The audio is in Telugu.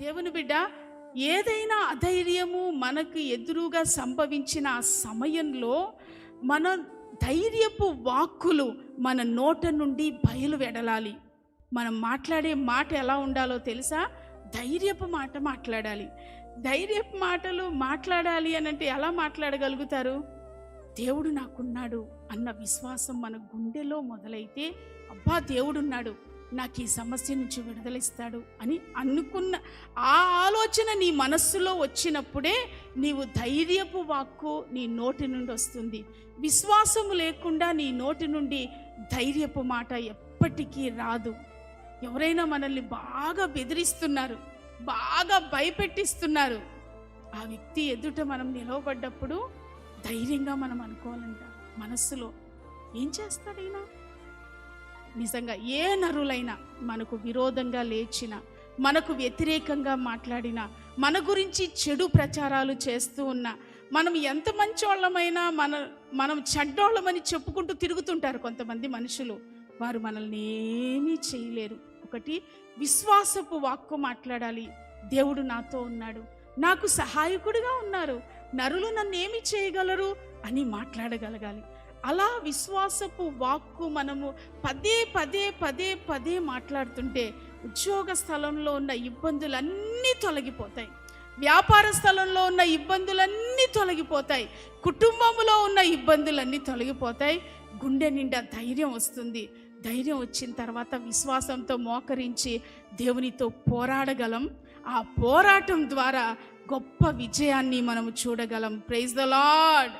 దేవుని బిడ్డ ఏదైనా అధైర్యము మనకు ఎదురుగా సంభవించిన ఆ సమయంలో మన ధైర్యపు వాక్కులు మన నోట నుండి బయలు వెడలాలి మనం మాట్లాడే మాట ఎలా ఉండాలో తెలుసా? ధైర్యపు మాట మాట్లాడాలి. ధైర్యపు మాటలు మాట్లాడాలి అని అంటే ఎలా మాట్లాడగలుగుతారు? దేవుడు నాకున్నాడు అన్న విశ్వాసం మన గుండెలో మొదలైతే అబ్బా దేవుడున్నాడు. నాకు ఈ సమస్య నుంచి విడుదలిస్తాడు అని అనుకున్న ఆ ఆలోచన నీ మనస్సులో వచ్చినప్పుడే నీవు ధైర్యపు వాక్కు నీ నోటి నుండి వస్తుంది. విశ్వాసము లేకుండా నీ నోటి నుండి ధైర్యపు మాట ఎప్పటికీ రాదు. ఎవరైనా మనల్ని బాగా బెదిరిస్తున్నారు బాగా భయపెట్టిస్తున్నారు. ఆ వ్యక్తి ఎదుట మనం నిలవబడ్డప్పుడు ధైర్యంగా మనం అనుకోవాలంట మనస్సులో ఏం చేస్తాడు ఈయన నిజంగా ఏ నరులైనా మనకు విరోధంగా లేచిన మనకు వ్యతిరేకంగా మాట్లాడిన మన గురించి చెడు ప్రచారాలు చేస్తూ ఉన్న మనం ఎంత మంచోళ్ళమైనా మన మనం చెడ్డోళ్ళమని చెప్పుకుంటూ తిరుగుతుంటారు కొంతమంది మనుషులు. వారు మనల్ని ఏమీ చేయలేరు. ఒకటి విశ్వాసపు వాక్కు మాట్లాడాలి. దేవుడు నాతో ఉన్నాడు. నాకు సహాయకుడిగా ఉన్నారు. నరులు నన్ను ఏమి చేయగలరు అని మాట్లాడగలగాలి. అలా విశ్వాసపు వాక్కు మనము పదే పదే పదే పదే మాట్లాడుతుంటే ఉద్యోగ స్థలంలో ఉన్న ఇబ్బందులన్నీ తొలగిపోతాయి. వ్యాపార స్థలంలో ఉన్న ఇబ్బందులన్నీ తొలగిపోతాయి. కుటుంబంలో ఉన్న ఇబ్బందులన్నీ తొలగిపోతాయి. గుండె నిండా ధైర్యం వస్తుంది. ధైర్యం వచ్చిన తర్వాత విశ్వాసంతో మోకరించి దేవునితో పోరాడగలం. ఆ పోరాటం ద్వారా గొప్ప విజయాన్ని మనము చూడగలం. Praise the lord